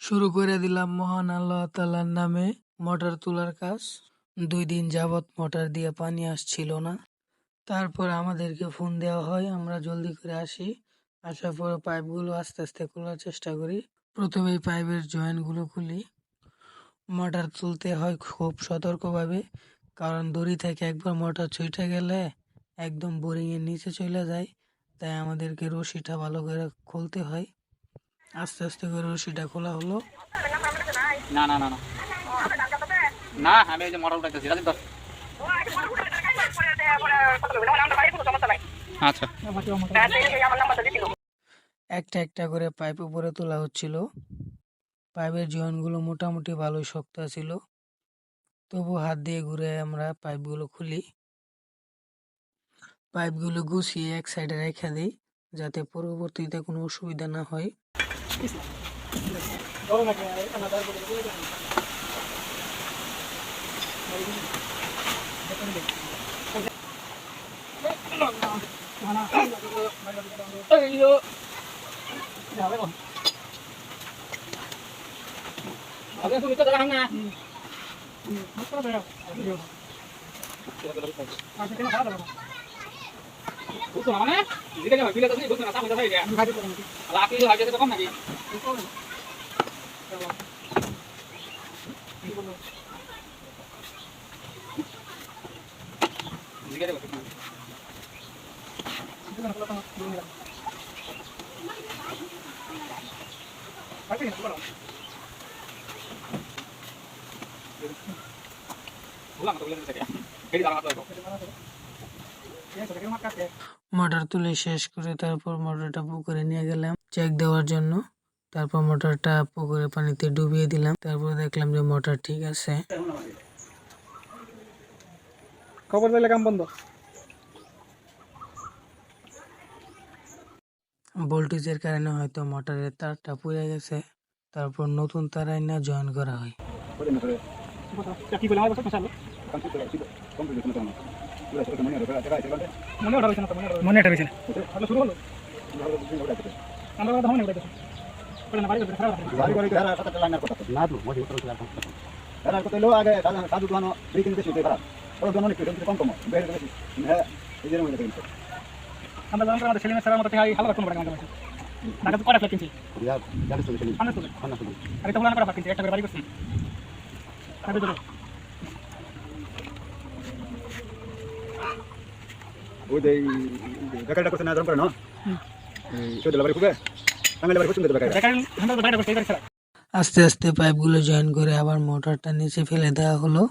শুরু করে দিলাম মহান আল্লাহ তাআলার নামে মোটর তোলার কাজ। দুই দিন যাবত মোটর দিয়ে পানি আসছিল না। তারপর আমাদেরকে ফোন দেওয়া হয়, আমরা জলদি করে আসি। আসার পর পাইপগুলো আস্তে আস্তে খোলার চেষ্টা করি। প্রথমে পাইপের জয়েন্টগুলো খুলি। মোটর তুলতে হয় খুব সতর্কভাবে, কারণ দড়ি থেকে একবার মোটর ছুটে গেলে একদম বোরিংয়ের নিচে চলে যায়। তাই আমাদেরকে রশিটা ভালো করে খুলতে হয়। আস্তে আস্তে করে রশিটা খোলা হলো। না না না না। না আমি এই যে মডেল উঠাইতেছি। রাজীব দাস আচ্ছা। একটা একটা করে পাইপ উপরে তোলা হচ্ছিল। পাইপের জয়েন্টগুলো মোটামুটি ভালোই শক্ত ছিল। তবু হাত দিয়ে ঘুরে আমরা পাইপগুলো খুলি। পাইপগুলো গুছিয়ে এক সাইডে রেখে দিই যাতে পরবর্তীতে কোনো অসুবিধা না হয়। అయ్యో అదే సుమిత కదా అన్నా అక్కడ বুঝছো না মানে দিকে যাবে বিলে তো বুঝছো না সামনে যাবে লাকি লাগে তো কম নাকি দিকে যাবে বললাম তো বলে দিতে এই দাঁড়া তো motor তুলে শেষ করে তারপর মোটরটা পুকুরে নিয়ে গেলাম। চেক দেওয়ার জন্য। তারপর মোটরটা পুকুরে পানিতে ডুবিয়ে দিলাম। তারপর দেখলাম যে মোটর ঠিক আছে। খবর কাম বন্ধ। ভোল্টেজের কারণে হয়তো মোটরের তারটা পুড়ে গেছে। তারপর নতুন তার না জয়েন করা হয়। মনে ওঠা হয়েছে না মনে শুরু হলো আমরা কথা মনে ওঠাইতেছি হ্যাঁ মনে করি আমরা জানতাম আমাদের ছেলে মতো হাই হালকা কোনো বড় আমাদের ঢাকা তো কটা ফ্ল্যাট কিনছি আমি তো কটা ফ্ল্যাট কিনছি? একটা বাড়ি করছি তাহলে চলো ওই যে বেকারটা করতে না ধরম করে না এই চোদ্দ বাড়ি খুবে টাঙ্গালে বাড়ি করতে বেকার বেকার আমরা তো করতে এবার খেলা। আস্তে আস্তে পাইপগুলো জয়েন করে আবার মোটরটা নিচে ফেলে দেওয়া হলো।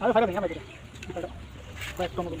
আরে ফাইদা নেই আমাদের ব্যাক কম কম